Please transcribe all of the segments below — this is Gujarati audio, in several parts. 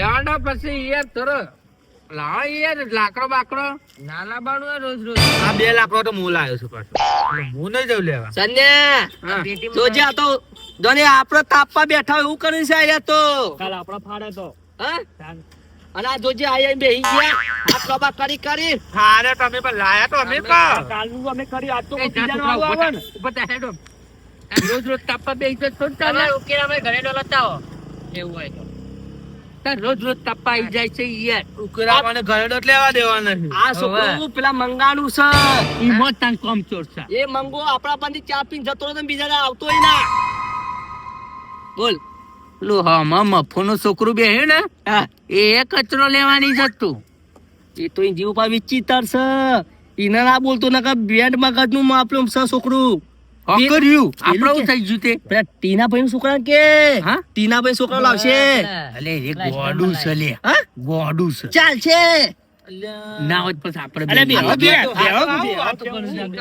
લાડો પછી યાર તર લાવ યાર લાકડો બાકડો. નાના બાણું રોજ રોજ. આ બે લાકડો તો હું લાવ્યો છું પાછો. હું નહીં જઉં લેવા. સંજય. જોજે આ તો જોને આપણે તાપવા બેઠા હોય એવું કરી છે આયા તો. કાલ આપડે ફાડે તો. હા? અને આ જોજે આયા બેહી ગયા આ કબા કરી. કરી ફાડે તમે પણ લાયા તો અમે કા કાલનું અમે કરી આ તો બીજાનો આવો ને. થા, હેડો. રોજ રોજ તાપવા બેસી તો થોડું ચાલે. એવું હોય તો. રોજ રોજ તપાઈ જાય છે યાર. ઉકરાવાને ઘરેડો લેવા દેવાના છે. આ છોકરું પેલા મંગાણું છે. ઈમો તાન કોમ ચોર છે. એ મંગો આપણા પાંથી ચા પીને જતો રહે ને બીજા આવતોય ના. બોલ. લો હા મામા મફોનું છોકરું ને? હા. એ કચરો લેવાની જતું એ તો જીવ પા વિચિતર છે. ઈને ના બોલતો નકર બેન્ડ મગજનું માપલું છે છોકરું. કર્યું આપણે થઈ ગયું તે પેલા ટીના ભાઈ છોકરા કે હા? ટીના ભાઈ છોકરા લાવશે અલે એ ગોડું છે લે હા ગોડું છે ચાલશે ના હોય પછી આપણે અરે બે- બેહો, બેહો, બે- બે- બેહો. આ તો કરું છે, બે-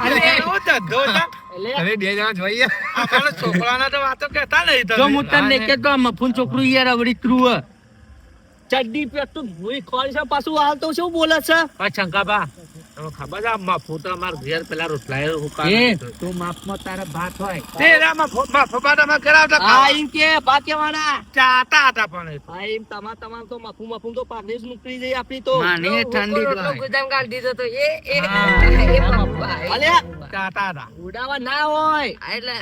અરે એવો આપણને છોકરાના તો વાતો કહેતા નહીં તમે. હું તને કે મફુન છોકરું યાર અવળી ત્રુવ ચડ્ડી પેટું ભૂઈ ખોરી છે. પાછું હાલ તો શું બોલે છે? આ શંકાબા તમે ખબર છે આ મફો તો અમારા ઘેર પેલા રોટલાય હુકા એ. તું તારા ભાત હોય. તેરા મફો મફો બા તમે કરાવતા ખાવા. કે બાકેવાના ચાતા હતા પણ એ. આ તમા તો મફું મફું તો પારદેશ નીકળી જઈ આપણી તો. માને ઠંડી જ હોય. અલે ચાતા હતા. ઉડાવા ના હોય. એટલે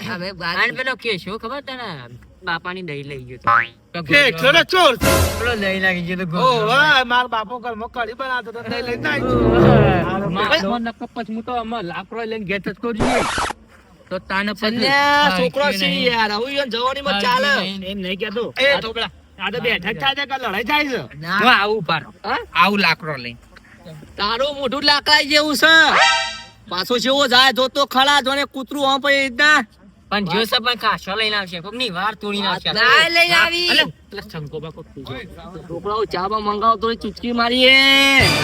અને પેલો કેશો ખબર તને? બાપાની દહીં લઈ ગયો તો. કે ચોર. પેલો દહીં લાગી ગયો તો ઓ વાહ માર બાપો ઘરમાં કઢી બનાવતો તો લઈ લઈને આવી. માપમાં હું તો આમાં લાકડો લઈને ઘેર જ કરું તો તાને પછી છોકરો છે યાર આવું યાર જવાની માં ચાલે. એમ નહીં કેતો એ તો આ તો બેઠક થાય કે લડાઈ થાય છે? હું આવું પારો આવું લાકડો લઈ તારું મોઢું લાકડાઈ જેવું છે. પાછો જેવો જાય જોતો ખડા જોને કૂતરું આમ પછી રીતના. પણ જો સપન કાશો લઈને આવશે. કોકની વાર તોડી નાખશે. ના લઈને આવી. અલે, છંકો બાકો. છોકરાઓ બા મંગાવો તો ચૂચકી મારીએ.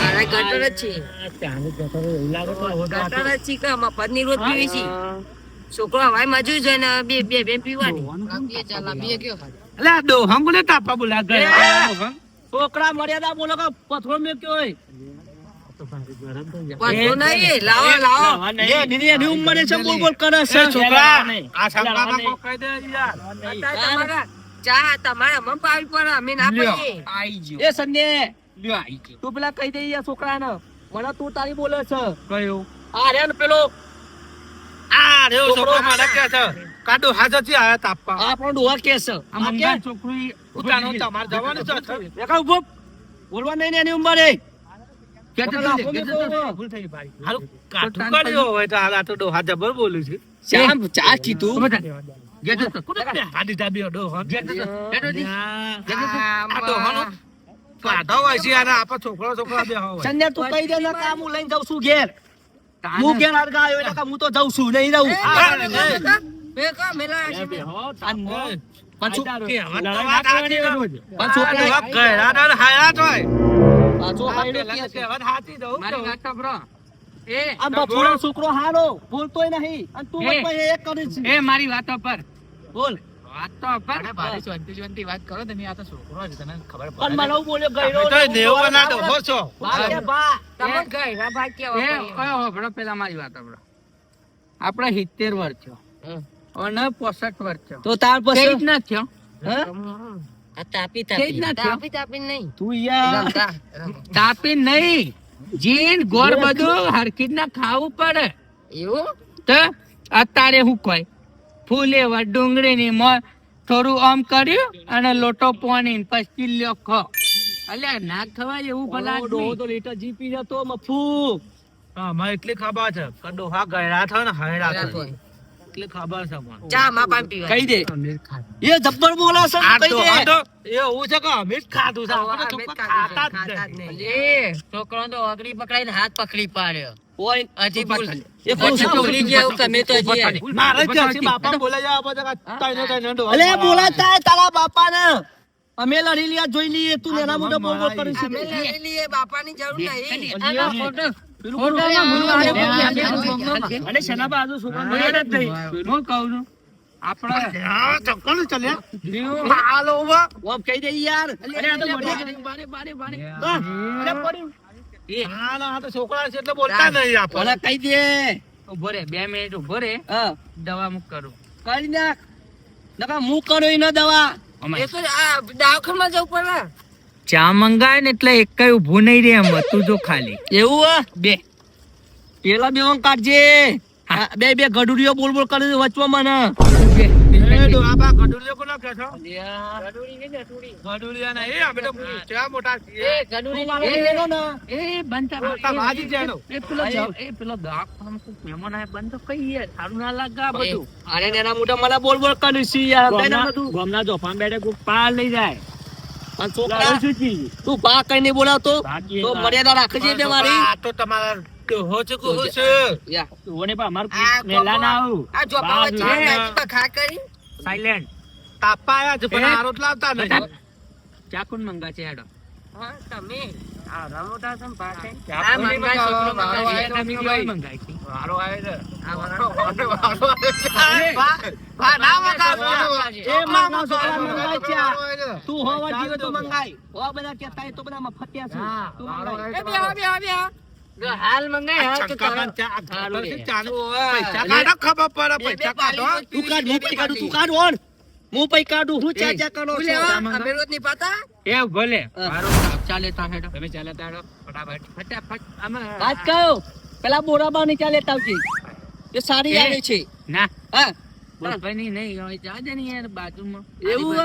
અરે ગટર જ છે. ત્યાંનું ગટર એવું લાગે તો ગટર જ છે કે અમારની રોજ પીવી છે. છોકરો હવાઈ મજૂર છે ને બે બે બે પીવાની. બે ચાલા બે કયો અલે દો ડોહા બોલે તાપા બોલા ગયા છોકરા મર્યાદા બોલો કે પથરો મેં કયો હોય. તું પેલા કહી દે છોકરા ને મને તું તારી બોલે છે. કયું? આ રે પેલો. આ રે છોકરો. કે છે. કાડો હાજરથી આયા તાપા આપણો ડોહા કે આ મંગા છોકરું ઈ ઉતાનો તમારે જવાનું છે દેખાવ ઊભો. બોલવા નહીં ને એની ઉંમરે. છોકરો છોકરા બે હોય. તું કહી દે ને હું લઈને જાઉં છું ઘેર. હું ઘેર હરગા આવ્યો એટલે હું તો જાઉં છું નહીં રહું બે કા મેલા છે બે. પાછું કે હવે તો લડાઈ વાત ના સાચી કરવાની છે. રોજ. પણ છોકરા આ ડોહા ગયડા ને હાયા જ હોય. પાછો કે મારી વાત સાંભળો. એ આ બફોડો છોકરો હારો બોલતોય નહીં. અને તું પછી એક કરે છે. એ મારી વાતો પર. બોલ. વાત તો પર પણ મને બોલ્યો ગયડો તમે તો દેવો ના ડોહો છો બા બા તમને ગયડા ભાઈ કેવા એ પડે? કયો હોભળો પેલા મારી વાત હોભળો. આપણે સિત્તેર વર્ષ થયો. અને પોસઠ વર્ષ થયો. તો તાર પછી? ના થયો? હે? તાપી તાપી. તાપી નહીં. તું યાર. તાપી નહીં. જીન ગોળ બધું હરખી ના ખાવું પડે. એવું? તો અત્યારે હું કોઈ ફૂલે ડુંગળી ની થોડું આમ કર્યું અને લોટો પોની પછી લ્યો ખો. અલ્યા ના ખવાય એવું ભલા ડોહો તો લીટર જીપી જતો મફુ. હા મને એટલી ખબર છે. કડો હા ગયડા થાય ને થાય. થાય. એટલી ખબર છે મને ચા માં પાણી પીવાની. કહી દે. એ જબ્બર બોલે છે કહી દે. તો એવું છે કે અમે ખાધું છે. અમે જ ચોખ્ખા ખાધું છે, ખાતા જ નહીં. નહીં. એ. છોકરો તો અગડી પકડાઈને હાથ પકડી પાડ્યો. ઓય હજી ભૂલ. એ ભૂલી ગયા તમે તો હજી મારે જ બાપા બોલે જવા અલે બોલાતા તારા અમે લડી લીયા જોઈ લઈએ તું એના મોટા બોલ બોલ કરી અમે બાપાની જરૂર નહીં. છોકરા હું કહું છું આપણે હા, ચક્કર ચાલ્યા. જીવ હાલો ઊભા. ઓમ કહી દે યાર. અરે આ તો બારે, બારે, બારે, બારે. એ, હા, ના, આ તો છોકરા છે એટલે બોલતા નહીં આપણે. કઈ દે. ઊભો રે બે મિનિટ ઊભો રે. હા. દવા મુક કરું. કરી નાખ. નકા હું કરો એનો દવા. એ તો આ જવું પડે. ચા મંગાય ને એટલે એક કઈ ઉભું નહીં રે એમ તું જો ખાલી. એવું બે. પેલા બે ઓમ કાઢજે. બે બે ગડુડીઓ બોલ બોલ કરે છે વચમાં મને. ગોમના- બધું. ગોમના જોફાન બેઠે પાર લઈ જાય. અને છોકરા? તું બા કઈ નહીં બોલાવતો તો મર્યાદા રાખજે બે મારી. આ તો તમારા. ચાકુન મંગા છે હેડો. તમે. તું હોવા જીવે તો મંગાય બધા હોય તો બધા મફતિયા છે તું મંગાય હાલ મંગાય હાલ તો ચંકામાં તારા- ચા- આ સારું ઘરથી રે. ચાનું ઓવે. પૈસા કાઢો, ખબર પડે, પૈસા કાઢો. તું કાઢ હું પૈ કાઢું તું કાઢ ઓન હું પૈ કાઢું હું ચા ચા કરો છો? લેવા? અમે રોજ પાતા? એ ભલે. મારો ચાલે તા હેડો. તમે ચાલે તા હેડો. ફટાફટ. ફટાફટ આમાં વાત કહો? પેલા બોરાબા ની ચાલે તાવજી એ સારી આવે છે. ના. હા. બોલભાઈ નહીં જાજે નહીં યાર બાજુમાં. એવું?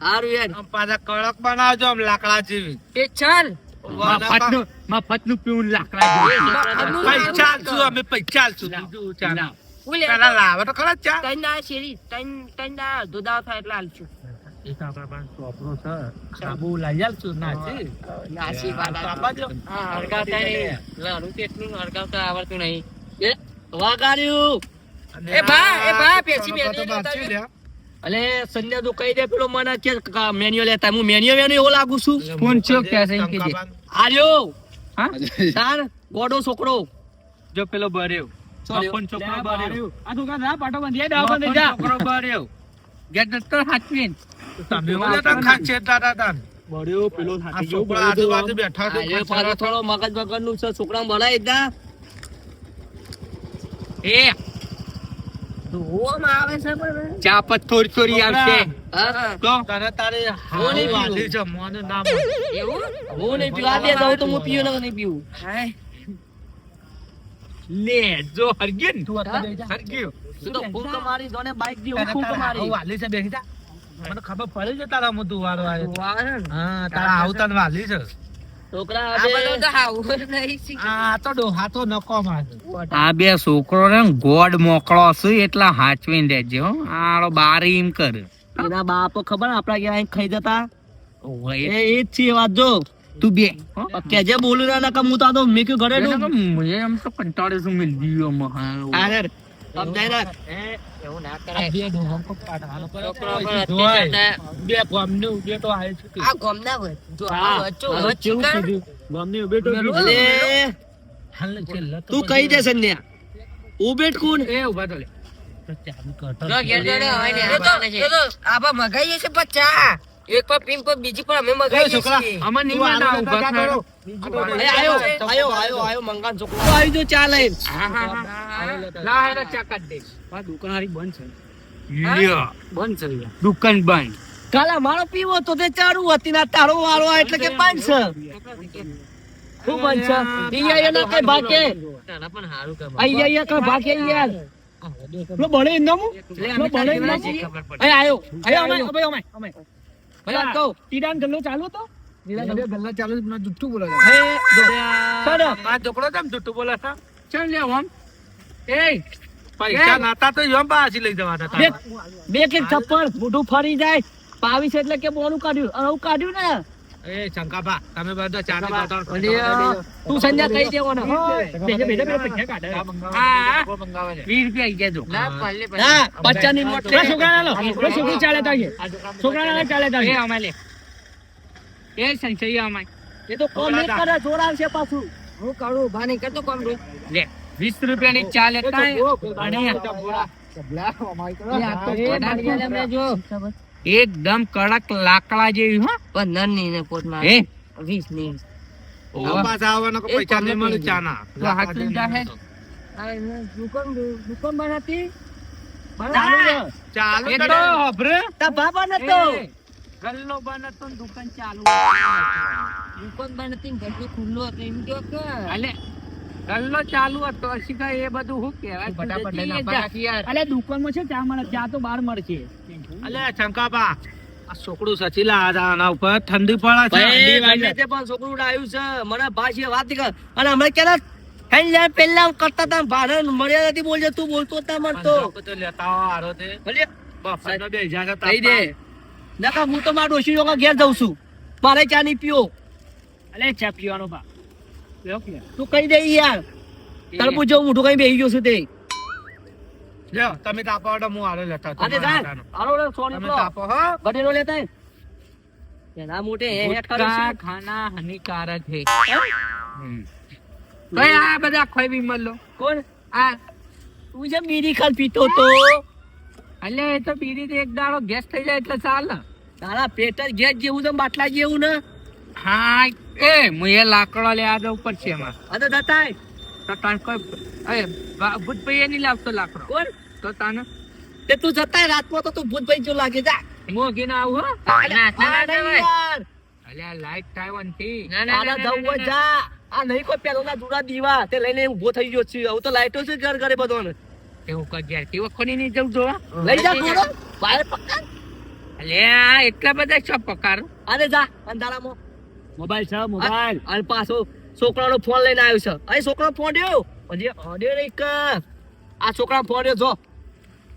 સારું યાર. પાછા કડક બનાવજો આમ લાકડા જેવી. એ ચાલ. મફતનું મફતનું પીવું લાકડા જેવું. પૈસા છું અમે પૈસા છું બીજું ચા લાવ. હું લે પેલા લાવે તો ખરા ચા ત્રણ દાડા શેરી ત્રણ ત્રણ અડધો દાડો થાય એટલે હાલશું એ તો આપણા પાસે ચોપડો છે સાબુ લાવી આલશું નાસી નાસી બાબાજો. હા હળગાવતા નહીં લાડુ તો એટલું હળગાવતા આવડતું નહીં એ વાગાડ્યું અને એ બા, એ બા, પેસી બેસી અલે સંજય તું કહી દે પેલો મને કે મેન્યુઅલ લેતા હું મેન્યુઅલ મેન્યુઅલ એવો લાગુ છું ફોન ચો કે છે કે. આર્યો હા તાર ગોડો છોકરો જો પેલો બર્યો સોરી. છોકરો બર્યો. આ પાટો બાંધી જા. છોકરો બર્યો. ગેટ તો હાચવીન. તમે હું લેતા ખાંચે દાદા તાન. બળ્યો, પેલો આ ગયો, બળ્યો તો બેઠા છે આર્યો પાછો થોડો મગજ મગજનું છે છોકરા ભણાય દા. એ. ધોવામાં આવે છે પણ ચા પથ્થોર થોડી થોડી આવશે. તો? તને તારે હું નહીં હાવ વાલી છે નામ હું નહીં પીવું. તો હું પીવું નહીં પીવું. હાય લે જો હરગીન તું અત્યારે બેસી તું તો ફૂંક મારી જોને બાઈક દી હું ફૂંક મારી વાલી છે બેસી જા. મને ખબર પડી છે તારા માં તું. વારો ને. હા તારા આવતા વાલી છે. છોકરા આ હવે બધું તો હાવું નહીં. શીખ્યું. આ તો ડોહા તો નકો મારે. આ બે છોકરો ને ગોડ મોકળો છે એટલા હાચવીને રહેજો હો. આડો બારી એમ કર. એના બાપો ખબર આપડા ક્યાં ખાઈ જતા? એ જ છે વાત જો. તું બે. કેજે બોલું ના નકર હું તો મેં કયું ઘરે એને નું એમ તો કંટાળે છું મિલ દીયો મહા અરે સમજાય રાખ એવું ના આ કરાય બે કો પાડવાનો તો આવે છે કે. જો આ વચ્ચો વચ્ચો કાં? તો કહી દે સંધ્યા? ઉબેટ કોણ? એ ઊભા તો લે. ચાલુ કરતો જો ઘેર જોડે હોય ને, એ તો- એ મગાઈએ છે પચા એક પર પીમ પર બીજી પર અમે મગાવી છોકરા. અમન નહીં માના ઊભા કરો. એ આયો આયો આયો આયો મંગાન છોકરો. આવી જો ચા લઈને હા હા હા લા ચા કાઢ દે. પા દુકાન હારી બંધ છે. લ્યો બંધ છે દુકાન બંધ. કાલા મારો પીવો તો તે ચાલુ હતી ના તારો વાળો એટલે કે પાંચ છે. ખૂબ બંધ છે? અહીંયા એના કઈ ભાગે? નાના પણ હારું કે અહીંયા અહીંયા કઈ ભાગે યાર? લો બળે એમ લો બળે. અહીં આયો આયો અમે અમે અમે. અમે ભલા કહું? ટીડાન ગલ્લો ચાલુ હતો? ગલ્લા ચાલુ મને જુઠ્ઠું બોલે છે. હે જો આ છોકરો કેમ જુઠ્ઠું બોલે છે? ચાલ લે આમ. એ પૈસા નાતા તો પાછી લઈ જવાના બે બે કે થપ્પડ મોઢું ફરી જાય. બાવીસ એટલે કે બોનું કાઢ્યું. કાઢ્યું ને? એ શંકાભા તમે બધા અને તું સંજ્ઞા કહી દેવો ને બેસે બેસે પેલા પૈસા કાઢે. હા રૂપિયા ગયા જો ના પલ્લે પલ્લે. ના બચ્ચાની નોટ પેલા લો પેલા છોકરું ચાલે તાગે છોકરાના ચાલે એ તાગે એ સંચય અમાય એ તો કોમ નહીં કરે જોડાવશે પાછું. હું કરું? ઊભા નહીં કરતો કોમ રે. લે વીસ રૂપિયાની ચા લેતા અને એ આ તો પડાવી જો. એકદમ કડક લાકડા જેવી હો. પંદરની ને કોટમાં વીસની. આવવાનો પૈસા નહીં મળે ચાના? દુકાન દુકાન ચાલુ એ તો હભરે. તા બાબા નતો. એ, ગલ્લો બંધ હતો દુકાન ચાલુ દુકાન ઘરનું ખુલ્લું હતું એમ કહો કે. અલે ગલ્લો ચાલુ હતો. હસી એ બધું શું કહેવાય. ફટાફટ લઈને યાર. અલે દુકાનમાં છે ચા મળે. ચા તો બહાર મળશે. અલે શંકાબા આ છોકરું સચીલા આના ઉપર ઠંડી પડે છે તે પણ છોકરું ડાયું છે મને ભાષી વાત કર. અને હમણાં કેલા ખાઈ જાય પેલા કરતા તા ભારે મળ્યા નથી બોલજે તું બોલતો તા મળતો તો લેતા આરો તે. ભલે. બફાનો બે હજાર કહી દે. નકા હું તો મારા ડોશી લોકો ઘેર જઉં છું. મારે ચા નહીં પીઓ અલે ચા પીવાનો બા. તું કહી દે યાર. તરબૂચ જેવું મોઢું કઈ બેહી ગયો છું તે. લ્યો તમે તાપો એટલે હું આલો લેતા અરે આરો રે સોની તમે તાપો હો. ગઢેલો લેતા એના મોટે હેટ કરે છે. ખાના હાનિકારક है તો આ બધા ખોઈ બીમર લો કોણ? આ. તું જે બીડી ખાલ પીતો તો? અલે એ તો બીડી એક દાડો ગેસ થઈ જાય એટલે ચાલે. તારા પેટ જ ગેસ જેવું તો બાટલા જેવું ને? હા એ હું એ લાકડો લે આ ઉપર છે એમાં. અરે દતાય. તો તાન કોઈ એ બા- ભૂતભાઈ એ નહીં લાવતો લાકડો. કોણ? તો તાને તે તું જતા રાતમાં તો તું ભૂતભાઈ જો લાગે જા. આવું હો. આ નહીં યાર. અલે લાઈટ ટાઈવનથી ના ના ના જવું જા. આ નહીં કોઈ પેલોના જૂના દીવા. તે લઈને ઊભો થઈ ગયો છે. હવે તો લાઈટો છે ઘર ઘરે બધોને એવું કર ઘેરથી વખોની નહીં જવું. જો લઈ જા થોડો બહાર પક્કા અલે આ એટલા બધા છો પકાર. અરે જા અંધારામાં. મોબાઈલ છે મોબાઈલ. અને પાછો છોકરાનો ફોન લઈને આવ્યો છે. અહીં છોકરો ફોન રહ્યો. હજી નહીં કર. આ છોકરા ફોન રહ્યો જો.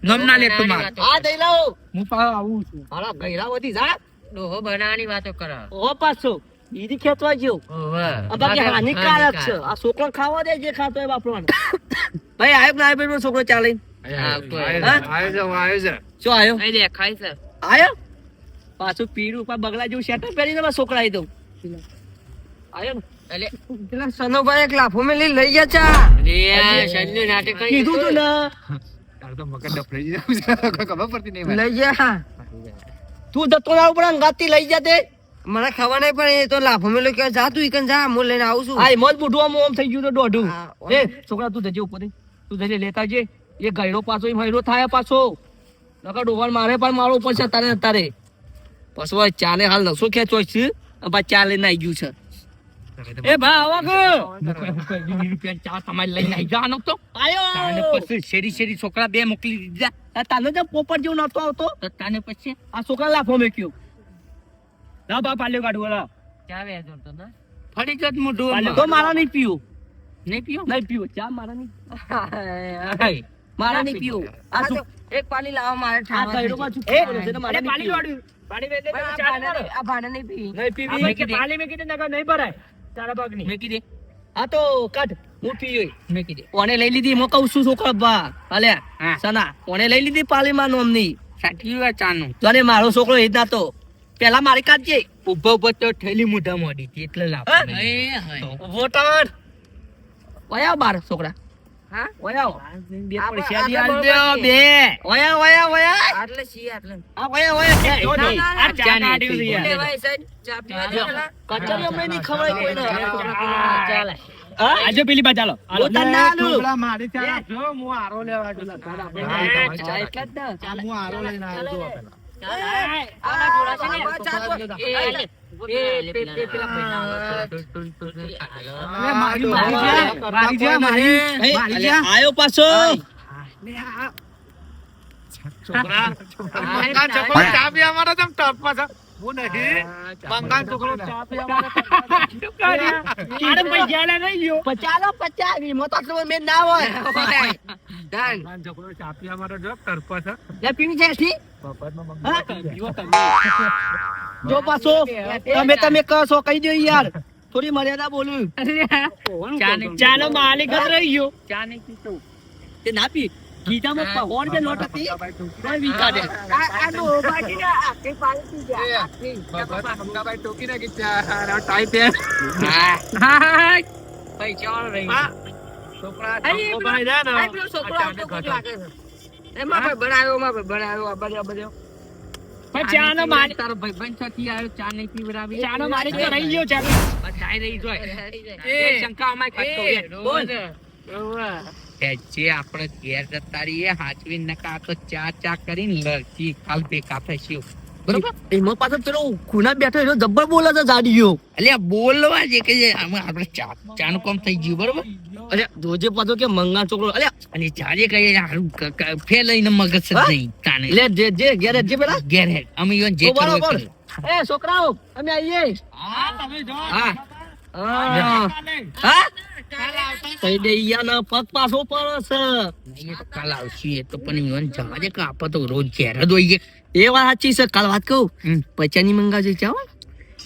નમ ના લે તું માર આ દઈ લાવો હું પા આવું છું. મારા ગૈરાવતી જા. ડોહો બનાવવાની વાતો કર. ઓ પાછો. ઈદી ખેતવા જેવું ઓવે. આ બાકી હાનિકારક છે. આ છોકરો ખાવા દે જે ખાતો એ બાપરાને ભાઈ આયો ના આયો છોકરો ચાલે. હા, આયો અહીં છે. આયો? પાછું પીરું ઉપર બગલા જેવું શેટર પહેરીને છોકરા આવી દઉં આયો ને. પેલા સનોભાઈ એક લાફો મેલી લઈ ગયા ચા. કીધું તું ને. તો મગજ ખબર પડતી નહીં લઈ ગયા તું જતો ના ઉપર અંગાતી લઈ જા તે. મને ખબર નહીં પણ એ તો લાફો મેલો કે જા તું ઈકન જા હું લઈને આવું છું. આ મોજ બુઢું આમ આમ થઈ ગયું તો દોઢું. એ છોકરા તું જજે ઉપર તું જજે લેતા જે એ ગયડો પાછો એ હૈરો થાય પાછો. નકર ડોવાન મારે પણ મારો ઉપર છે તારે તારે પછી ચાલે હાલ નસો ખેંચો છે. ચાલે નાઈ ગયું છે. એ ભા આવા કે ચા તમારે લઈને આવી જવાનો તો આયો પછી શેરી શેરી છોકરા બે મોકલી દીધા. તાનો જે પોપટ જેવું નતો આવતો. તો તાને પછી? આ છોકરા લાફો મેક્યો. ના બા પાલ્યો કાઢું ઓલા ચા વે તો ના ફરી જત મોઢું પાલ્યો તો મારા નહીં પીવું. નહીં પીયો નહીં પીવું. ચા મારા નહીં. મારા નહીં પીવું. આ એક પાલી લાવો મારે આ ઠાવા. એ પાલી વાડ્યું પાણી વેચે આ ભાને નહીં- આ ભાને નહીં પીવી. પાલી મેં કીધું નગર નહીં ભરાય. તારા પગની મેકી દે. આ તો કાઢ હું પીયો મેકી દે. કોને લઈ લીધી? મો કહું છું છોકરા બા હાલે? હા. સના કોને લઈ લીધી પાલીમાં નોમની? સાચી વાત ચાનું. તને મારો છોકરો એ જ નાતો. પેલા મારી કાઢજે ઊભો ઊભો તો થેલી મોઢા મોડી એટલે લાવ હા? વોટર. વયા બાર છોકરા. હા? વયા બે દી તો આલ બરોબર બે. વયા વયા વયા આટલે છીએ આટલે. આ વયા વયા જો એ, આ ચા ચાને છે. યાર. લેવાય સાહેબ ચા પીવા કચરી અમને નહીં ખવાય કોઈને? ચાલે. આજે પેલી બા ચાલો ના મારી ચા જો હું આરો લેવા જતો. હતો. ચા એટલે જ ને. આ હું આરો લઈને આવ્યો પેલા. આયો પાછો છોકરા ચા પી અમારા તમ ટપમાં છે. હું નહીં. બંગાળ છોકરો ચા પીવા માટે આને પૈસા લે નહીં લ્યો. પચાલો પચાસ વીમો તો મેં ના હોય ધાન બંગાળ છોકરો ચા પીવા માટે જો ટરપો લે પીવી છે ઠીક જો પાછો તમે તમે કહો છો કહી દો યાર થોડી મર્યાદા બોલું ચાલો ચાનો માલિક જ રહી ગયો ચા નહીં પીતો તે ના પી ગીતામાં પહોંચ બે નોટ હતી કોઈ વી કાઢે આ આ તો બાકી આ કે પાણી પી જા મફતમાં મંગાભાઈ ટોકી નાખી ચા. આ ટાઈપ હે. હાય. પૈસા વાળો રહી હા. છોકરા અરે, ટપકો ભાઈ છે ને, આ પેલો છોકરો આ આવતો ચાને કોક ઘટાડે. લાગે છે એમાં ભાઈ બનાવ્યો માં ભાઈ બનાવ્યો આ બધે આ બધે પણ ચાનો માલિક તારો ભાઈબંધ છથી આવ્યો ચા નહીં પીવડાવી ચાનો માલિક તો રહી ગયો ચાલો બધાય રહી જોય એ, એ શંકા અમાય કરતો એ, એ. બોલ એ જે આપણે ઘેર જતા રહીએ હાચવી નકા તો ચા ચા કરીને લડકી કાલ ભેગા થઈશું. બરોબર? એમાં પાછો પેલો ખૂણા બેઠો એનો જબ્બર બોલે છે જાડીઓ. એટલે બોલવા જે કે આપણે ચા ચાનું કામ થઈ ગયું બરોબર? અરે જોજે પાછો કે મંગા છોકરો અરે અને જાજે કહીએ હારું ક- લઈને મગજ જ નહીં તાને. એટલે જે જે ગેરેજ જે પેલા? ગેરેજ અમે યોન જે બરોબર. એ છોકરાઓ અમે આઈએ. હા હા. હા? પગ પાછો પડે એ કાલ આવશું તો પણ ઈવન જવા દે કે આપણે તો રોજ ઘેર જ હોઈએ. એ વાત સાચી છે કાલ વાત કહું. પચાની મંગાવજે ચાવ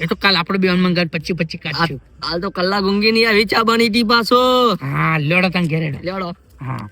એ તો કાલ આપણે બેન મંગાર પચી પચી કાઢશું. કાલ તો કલાક ઊંઘી નહીં આવી ચા બની હતી પાછો. હા લડો તને ઘેરે હેડો. હા.